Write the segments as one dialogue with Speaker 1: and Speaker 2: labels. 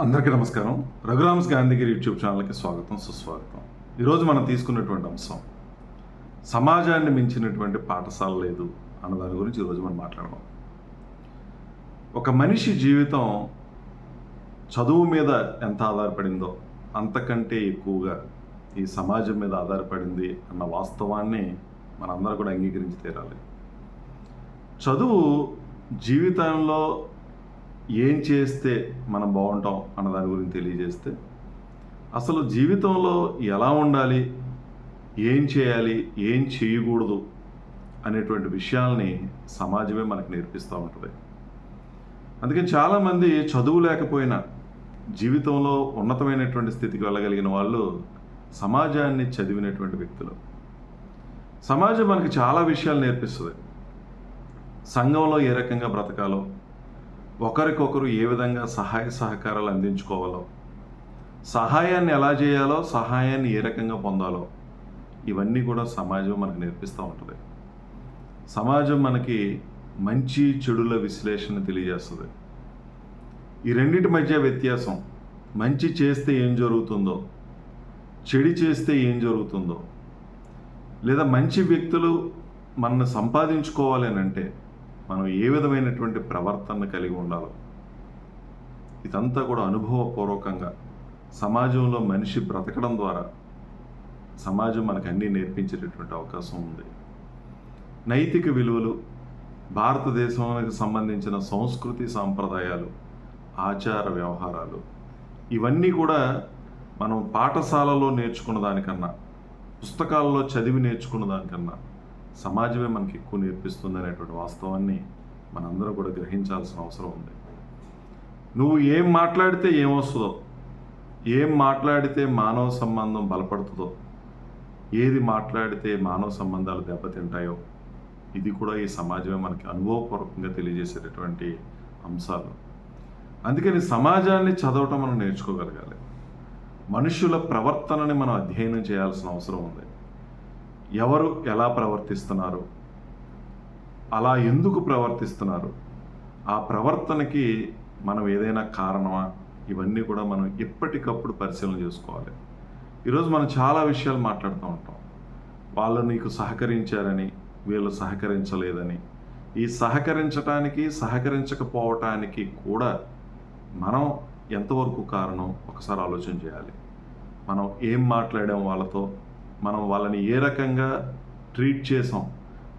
Speaker 1: అందరికీ నమస్కారం. రఘురామ్స్ గాంధీగిరి యూట్యూబ్ ఛానల్కి స్వాగతం సుస్వాగతం. ఈరోజు మనం తీసుకున్నటువంటి అంశం సమాజాన్ని మించినటువంటి పాఠశాల లేదు అన్న దాని గురించి ఈరోజు మనం మాట్లాడదాం. ఒక మనిషి జీవితం చదువు మీద ఎంత ఆధారపడిందో అంతకంటే ఎక్కువగా ఈ సమాజం మీద ఆధారపడింది అన్న వాస్తవాన్ని మనందరూ కూడా అంగీకరించి తీరాలి. చదువు జీవితంలో ఏం చేస్తే మనం బాగుంటాం అన్న దాని గురించి తెలియజేస్తే అసలు జీవితంలో ఎలా ఉండాలి ఏం చేయాలి ఏం చేయకూడదు అనేటువంటి విషయాల్ని సమాజమే మనకు నేర్పిస్తూ ఉంటుంది. అందుకని చాలామంది చదువు లేకపోయినా జీవితంలో ఉన్నతమైనటువంటి స్థితికి వెళ్ళగలిగిన వాళ్ళు సమాజాన్ని చదివినటువంటి వ్యక్తులు. సమాజం మనకి చాలా విషయాలు నేర్పిస్తుంది. సంఘంలో ఏ రకంగా బ్రతకాలో ఒకరికొకరు ఏ విధంగా సహాయ సహకారాలు అందించుకోవాలో సహాయాన్ని ఎలా చేయాలో సహాయాన్ని ఏ రకంగా పొందాలో ఇవన్నీ కూడా సమాజం మనకు నేర్పిస్తూ ఉంటుంది. సమాజం మనకి మంచి చెడుల విశ్లేషణ తెలియజేస్తుంది. ఈ రెండింటి మధ్య వ్యత్యాసం మంచి చేస్తే ఏం జరుగుతుందో చెడి చేస్తే ఏం జరుగుతుందో లేదా మంచి వ్యక్తులు మనల్ని సంపాదించుకోవాలి అని అంటే మనం ఏ విధమైనటువంటి ప్రవర్తన కలిగి ఉండాలో. ఇదంతా కూడా అనుభవపూర్వకంగా సమాజంలో మనిషి బ్రతకడం ద్వారా సమాజం మనకు అన్నీ నేర్పించేటటువంటి అవకాశం ఉంది. నైతిక విలువలు భారతదేశానికి సంబంధించిన సంస్కృతి సాంప్రదాయాలు ఆచార వ్యవహారాలు ఇవన్నీ కూడా మనం పాఠశాలలో నేర్చుకున్న దానికన్నా పుస్తకాలలో చదివి నేర్చుకున్న దానికన్నా సమాజమే మనకి ఎక్కువ నేర్పిస్తుంది అనేటువంటి వాస్తవాన్ని మనందరం కూడా గ్రహించాల్సిన అవసరం ఉంది. నువ్వు ఏం మాట్లాడితే ఏమొస్తుందో ఏం మాట్లాడితే మానవ సంబంధం బలపడుతుందో ఏది మాట్లాడితే మానవ సంబంధాలు దెబ్బతింటాయో ఇది కూడా ఈ సమాజమే మనకి అనుభవపూర్వకంగా తెలియజేసేటటువంటి అంశాలు. అందుకని సమాజాన్ని చదవటం మనం నేర్చుకోగలగాలి. మనుషుల ప్రవర్తనని మనం అధ్యయనం చేయాల్సిన అవసరం ఉంది. ఎవరు ఎలా ప్రవర్తిస్తున్నారు? అలా ఎందుకు ప్రవర్తిస్తున్నారు? ఆ ప్రవర్తనకి మనం ఏదైనా కారణమా? ఇవన్నీ కూడా మనం ఎప్పటికప్పుడు పరిశీలన చేసుకోవాలి. ఈరోజు మనం చాలా విషయాలు మాట్లాడుతూ ఉంటాం. వాళ్ళు నీకు సహకరించారని వీళ్ళు సహకరించలేదని. ఈ సహకరించటానికి సహకరించకపోవటానికి కూడా మనం ఎంతవరకు కారణం? ఒకసారి ఆలోచన చేయాలి. మనం ఏం మాట్లాడాం వాళ్ళతో? మనం వాళ్ళని ఏ రకంగా ట్రీట్ చేసాం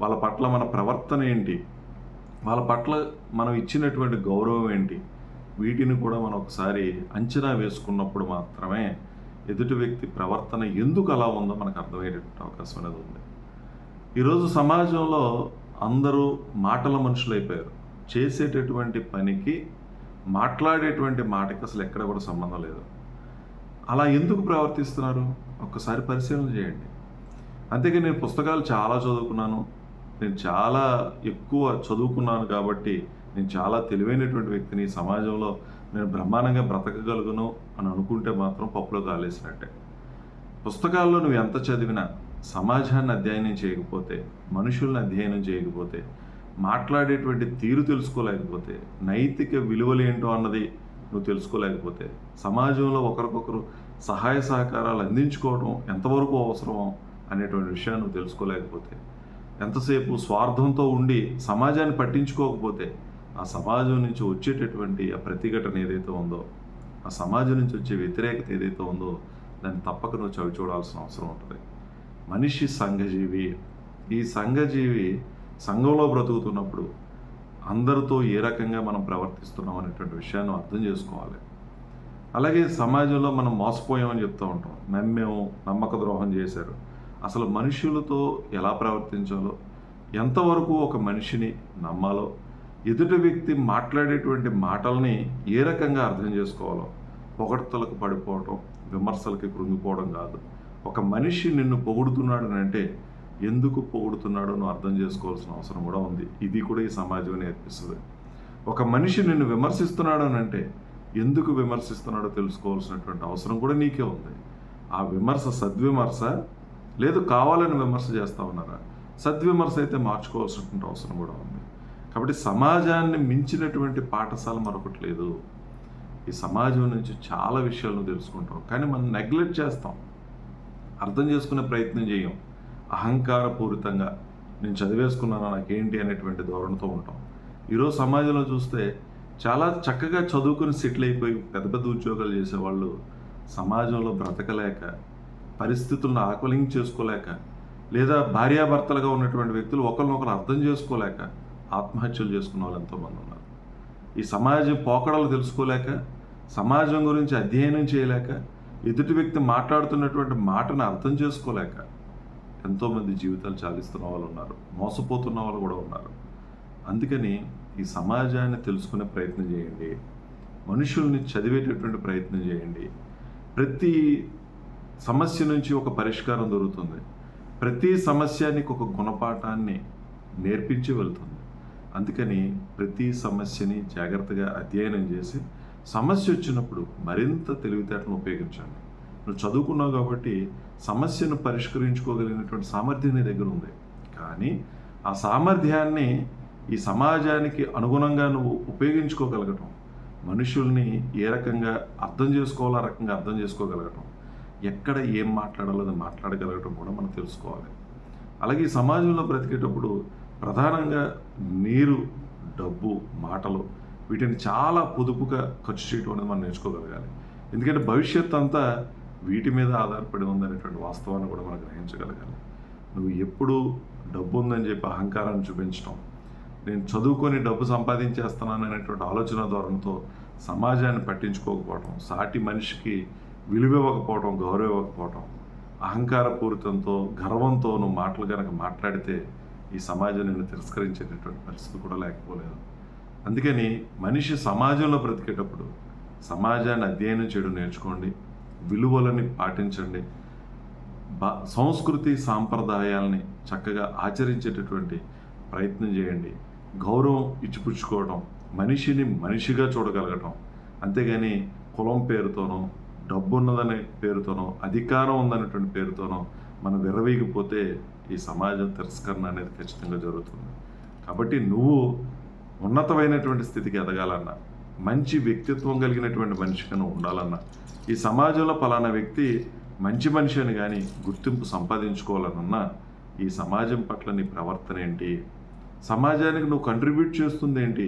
Speaker 1: వాళ్ళ పట్ల మన ప్రవర్తన ఏంటి వాళ్ళ పట్ల మనం ఇచ్చినటువంటి గౌరవం ఏంటి వీటిని కూడా మనం ఒకసారి అంచనా వేసుకున్నప్పుడు మాత్రమే ఎదుటి వ్యక్తి ప్రవర్తన ఎందుకు అలా ఉందో మనకు అర్థమయ్యేటటువంటి అవకాశం అనేది ఉంది. ఈరోజు సమాజంలో అందరూ మాటల మనుషులైపోయారు. చేసేటటువంటి పనికి మాట్లాడేటువంటి మాటకి అసలు ఎక్కడ కూడా సంబంధం లేదు. అలా ఎందుకు ప్రవర్తిస్తున్నారు? ఒక్కసారి పరిశీలన చేయండి. అంతేగా నేను పుస్తకాలు చాలా చదువుకున్నాను. నేను చాలా ఎక్కువ చదువుకున్నాను కాబట్టి నేను చాలా తెలివైనటువంటి వ్యక్తిని సమాజంలో నేను బ్రహ్మాండంగా బ్రతకగలుగును అని అనుకుంటే మాత్రం పప్పులో కాలేసినట్టే. పుస్తకాల్లో నువ్వు ఎంత చదివినా సమాజాన్ని అధ్యయనం చేయకపోతే మనుషుల్ని అధ్యయనం చేయకపోతే మాట్లాడేటువంటి తీరు తెలుసుకోలేకపోతే నైతిక విలువలు ఏంటో అన్నది నువ్వు తెలుసుకోలేకపోతే సమాజంలో ఒకరికొకరు సహాయ సహకారాలు అందించుకోవడం ఎంతవరకు అవసరమో అనేటువంటి విషయాన్ని తెలుసుకోలేకపోతే ఎంతసేపు స్వార్థంతో ఉండి సమాజాన్ని పట్టించుకోకపోతే ఆ సమాజం నుంచి వచ్చేటటువంటి ఆ ప్రతిఘటన ఏదైతే ఉందో ఆ సమాజం నుంచి వచ్చే వ్యతిరేకత ఏదైతే ఉందో దాన్ని తప్పక నువ్వు చవి చూడాల్సిన అవసరం ఉంటుంది. మనిషి సంఘజీవి ఈ సంఘజీవి సంఘంలో బ్రతుకుతున్నప్పుడు అందరితో ఏ రకంగా మనం ప్రవర్తిస్తున్నాం అనేటువంటి విషయాన్ని అర్థం చేసుకోవాలి. అలాగే సమాజంలో మనం మోసపోయామని చెప్తూ ఉంటాం. నమ్మేము నమ్మక ద్రోహం చేశారు. అసలు మనుషులతో ఎలా ప్రవర్తించాలో ఎంతవరకు ఒక మనిషిని నమ్మాలో ఎదుటి వ్యక్తి మాట్లాడేటువంటి మాటల్ని ఏ రకంగా అర్థం చేసుకోవాలో పొగడ్తలకు పడిపోవటం విమర్శలకి కృంగిపోవడం కాదు. ఒక మనిషి నిన్ను పొగుడుతున్నాడు అంటే ఎందుకు పొగుడుతున్నాడో నువ్వు అర్థం చేసుకోవాల్సిన అవసరం కూడా ఉంది. ఇది కూడా ఈ సమాజం నేర్పిస్తుంది. ఒక మనిషి నిన్ను విమర్శిస్తున్నాడు అని అంటే ఎందుకు విమర్శిస్తున్నాడో తెలుసుకోవాల్సినటువంటి అవసరం కూడా నీకే ఉంది. ఆ విమర్శ సద్విమర్శ లేదు కావాలని విమర్శ చేస్తా ఉన్నారా? సద్విమర్శ అయితే మార్చుకోవాల్సినటువంటి అవసరం కూడా ఉంది. కాబట్టి సమాజాన్ని మించినటువంటి పాఠశాల మరొకటి లేదు. ఈ సమాజం నుంచి చాలా విషయాలను తెలుసుకుంటాం. కానీ మనం నెగ్లెక్ట్ చేస్తాం. అర్థం చేసుకునే ప్రయత్నం చేయం. అహంకారపూరితంగా నేను చదివేసుకున్నాను నాకేంటి అనేటువంటి ధోరణితో ఉంటాం. ఈరోజు సమాజంలో చూస్తే చాలా చక్కగా చదువుకుని సెటిల్ అయిపోయి పెద్ద పెద్ద ఉద్యోగాలు చేసేవాళ్ళు సమాజంలో బ్రతకలేక పరిస్థితులను ఆకలింగ్ చేసుకోలేక లేదా భార్యాభర్తలుగా ఉన్నటువంటి వ్యక్తులు ఒకరినొకరు అర్థం చేసుకోలేక ఆత్మహత్యలు చేసుకున్న వాళ్ళు ఎంతోమంది ఉన్నారు. ఈ సమాజం పోకడలు తెలుసుకోలేక సమాజం గురించి అధ్యయనం చేయలేక ఎదుటి వ్యక్తి మాట్లాడుతున్నటువంటి మాటను అర్థం చేసుకోలేక ఎంతోమంది జీవితాలు చాలిస్తున్న వాళ్ళు ఉన్నారు. మోసపోతున్న వాళ్ళు కూడా ఉన్నారు. అందుకని ఈ సమాజాన్ని తెలుసుకునే ప్రయత్నం చేయండి. మనుషుల్ని చదివేటటువంటి ప్రయత్నం చేయండి. ప్రతి సమస్య నుంచి ఒక పరిష్కారం దొరుకుతుంది. ప్రతి సమస్యానికి ఒక గుణపాఠాన్ని నేర్పించి వెళ్తుంది. అందుకని ప్రతి సమస్యని జాగ్రత్తగా అధ్యయనం చేసి సమస్య వచ్చినప్పుడు మరింత తెలివితేటను ఉపయోగించండి. నువ్వు చదువుకున్నావు కాబట్టి సమస్యను పరిష్కరించుకోగలిగినటువంటి సామర్థ్యం నీ దగ్గర ఉంది. కానీ ఆ సామర్థ్యాన్ని ఈ సమాజానికి అనుగుణంగా నువ్వు ఉపయోగించుకోగలగటం మనుషుల్ని ఏ రకంగా అర్థం చేసుకోవాలో రకంగా అర్థం చేసుకోగలగటం ఎక్కడ ఏం మాట్లాడాలో అది మాట్లాడగలగటం కూడా మనం తెలుసుకోవాలి. అలాగే ఈ సమాజంలో బ్రతికేటప్పుడు ప్రధానంగా నీరు డబ్బు మాటలు వీటిని చాలా పొదుపుగా ఖర్చు చేయడం అనేది మనం నేర్చుకోగలగాలి. ఎందుకంటే భవిష్యత్ అంతా వీటి మీద ఆధారపడి ఉందనేటువంటి వాస్తవాన్ని కూడా మనం గ్రహించగలగాలి. నువ్వు ఎప్పుడు డబ్బు ఉందని చెప్పి అహంకారాన్ని చూపించడం నేను చదువుకొని డబ్బు సంపాదించేస్తున్నాను అనేటువంటి ఆలోచన ధోరణితో సమాజాన్ని పట్టించుకోకపోవడం సాటి మనిషికి విలువ ఇవ్వకపోవటం గౌరవం ఇవ్వకపోవటం అహంకారపూరితంతో గర్వంతో నువ్వు మాటలు కనుక మాట్లాడితే ఈ సమాజం నేను తిరస్కరించేటటువంటి పరిస్థితి కూడా లేకపోలేదు. అందుకని మనిషి సమాజంలో బ్రతికేటప్పుడు సమాజాన్ని అధ్యయనం చేయడం నేర్చుకోండి విలువలని పాటించండి సంస్కృతి సాంప్రదాయాలని చక్కగా ఆచరించేటటువంటి ప్రయత్నం చేయండి. గౌరవం ఇచ్చిపుచ్చుకోవడం మనిషిని మనిషిగా చూడగలగటం అంతేగాని కులం పేరుతోనో డబ్బు ఉన్నదనే పేరుతోనో అధికారం ఉందనేటువంటి పేరుతోనో మనం విర్రవీగిపోతే ఈ సమాజం తిరస్కరణ అనేది ఖచ్చితంగా జరుగుతుంది. కాబట్టి నువ్వు ఉన్నతమైనటువంటి స్థితికి ఎదగాలన్నా మంచి వ్యక్తిత్వం కలిగినటువంటి మనిషిగా నువ్వు ఉండాలన్నా ఈ సమాజంలో పలానా వ్యక్తి మంచి మనిషి అని కానీ గుర్తింపు సంపాదించుకోవాలనున్నా ఈ సమాజం పట్ల నీ ప్రవర్తన ఏంటి? సమాజానికి నువ్వు కంట్రిబ్యూట్ చేస్తుంది ఏంటి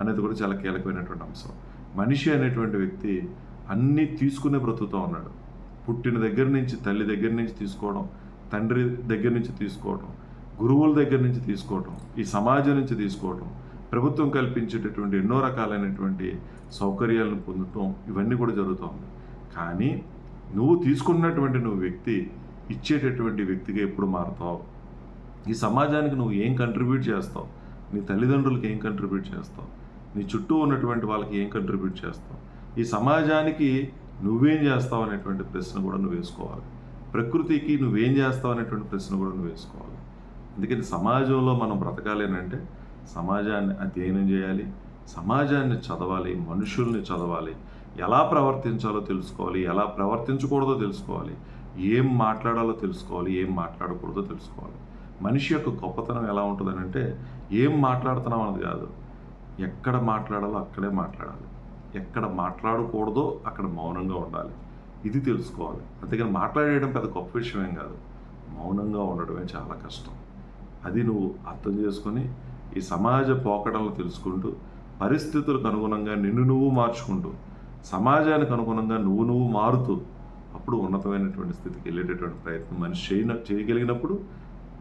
Speaker 1: అనేది కూడా చాలా కీలకమైనటువంటి అంశం. మనిషి అనేటువంటి వ్యక్తి అన్నీ తీసుకునే బ్రతుకుతూ ఉన్నాడు. పుట్టిన దగ్గర నుంచి తల్లి దగ్గర నుంచి తీసుకోవడం తండ్రి దగ్గర నుంచి తీసుకోవడం గురువుల దగ్గర నుంచి తీసుకోవడం ఈ సమాజం నుంచి తీసుకోవడం ప్రభుత్వం కల్పించేటటువంటి ఎన్నో రకాలైనటువంటి సౌకర్యాలను పొందటం ఇవన్నీ కూడా జరుగుతుంది కానీ నువ్వు తీసుకున్నటువంటి నువ్వు వ్యక్తి ఇచ్చేటటువంటి వ్యక్తిగా ఎప్పుడు మారుతావు? ఈ సమాజానికి నువ్వు ఏం కంట్రిబ్యూట్ చేస్తావు? నీ తల్లిదండ్రులకి ఏం కంట్రిబ్యూట్ చేస్తావు? నీ చుట్టూ ఉన్నటువంటి వాళ్ళకి ఏం కంట్రిబ్యూట్ చేస్తావు? ఈ సమాజానికి నువ్వేం చేస్తావు అనేటువంటి ప్రశ్న కూడా నువ్వు వేసుకోవాలి. ప్రకృతికి నువ్వేం చేస్తావు అనేటువంటి ప్రశ్న కూడా నువ్వు వేసుకోవాలి. అందుకని సమాజంలో మనం బ్రతకాలి అంటే సమాజాన్ని అధ్యయనం చేయాలి సమాజాన్ని చదవాలి మనుషుల్ని చదవాలి ఎలా ప్రవర్తించాలో తెలుసుకోవాలి ఎలా ప్రవర్తించకూడదో తెలుసుకోవాలి ఏం మాట్లాడాలో తెలుసుకోవాలి ఏం మాట్లాడకూడదో తెలుసుకోవాలి. మనిషి యొక్క గొప్పతనం ఎలా ఉంటుందని అంటే ఏం మాట్లాడుతున్నాం అన్నది కాదు. ఎక్కడ మాట్లాడాలో అక్కడే మాట్లాడాలి. ఎక్కడ మాట్లాడకూడదో అక్కడ మౌనంగా ఉండాలి. ఇది తెలుసుకోవాలి. అంతేకాని మాట్లాడేయడం పెద్ద గొప్ప విషయమేం కాదు. మౌనంగా ఉండడమే చాలా కష్టం. అది నువ్వు అర్థం చేసుకొని ఈ సమాజ పోకడలను తెలుసుకుంటూ పరిస్థితులకు అనుగుణంగా నిన్ను నువ్వు మార్చుకుంటూ సమాజానికి అనుగుణంగా నువ్వు నువ్వు మారుతూ అప్పుడు ఉన్నతమైనటువంటి స్థితికి వెళ్ళేటటువంటి ప్రయత్నం మనిషి చేయన చేయగలిగినప్పుడు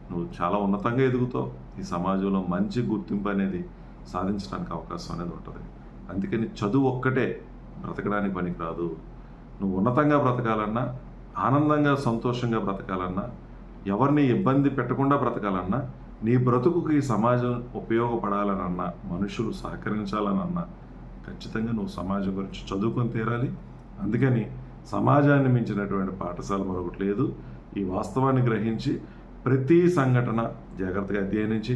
Speaker 1: నువ్వు చాలా ఉన్నతంగా ఎదుగుతావు. ఈ సమాజంలో మంచి గుర్తింపు అనేది సాధించడానికి అవకాశం అనేది ఉంటుంది. అందుకని చదువు ఒక్కటే బ్రతకడానికి పనికిరాదు. నువ్వు ఉన్నతంగా బ్రతకాలన్నా ఆనందంగా సంతోషంగా బ్రతకాలన్నా ఎవరిని ఇబ్బంది పెట్టకుండా బ్రతకాలన్నా నీ బ్రతుకుకి ఈ సమాజం ఉపయోగపడాలనన్నా మనుషులు సహకరించాలనన్నా ఖచ్చితంగా నువ్వు సమాజం గురించి చదువుకొని తీరాలి. అందుకని సమాజాన్ని మించినటువంటి పాఠశాల మరొకటి లేదు. ఈ వాస్తవాన్ని గ్రహించి ప్రతి సంఘటన జాగ్రత్తగా అధ్యయనించి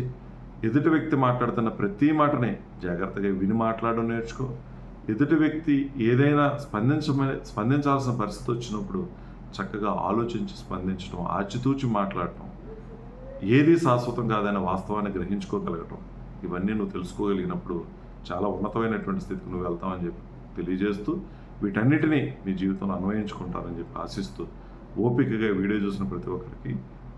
Speaker 1: ఎదుటి వ్యక్తి మాట్లాడుతున్న ప్రతి మాటని జాగ్రత్తగా విని మాట్లాడడం నేర్చుకో. ఎదుటి వ్యక్తి ఏదైనా స్పందించమని స్పందించాల్సిన పరిస్థితి వచ్చినప్పుడు చక్కగా ఆలోచించి స్పందించడం ఆచితూచి మాట్లాడటం ఏది శాశ్వతం కాదనే వాస్తవాన్ని గ్రహించుకోగలగటం ఇవన్నీ నువ్వు తెలుసుకోగలిగినప్పుడు చాలా ఉన్నతమైనటువంటి స్థితికి నువ్వు వెళ్తావని చెప్పి తెలియజేస్తూ వీటన్నిటినీ మీ జీవితంలో అన్వయించుకుంటారని చెప్పి ఆశిస్తూ ఓపికగా వీడియో చూసిన ప్రతి ఒక్కరికి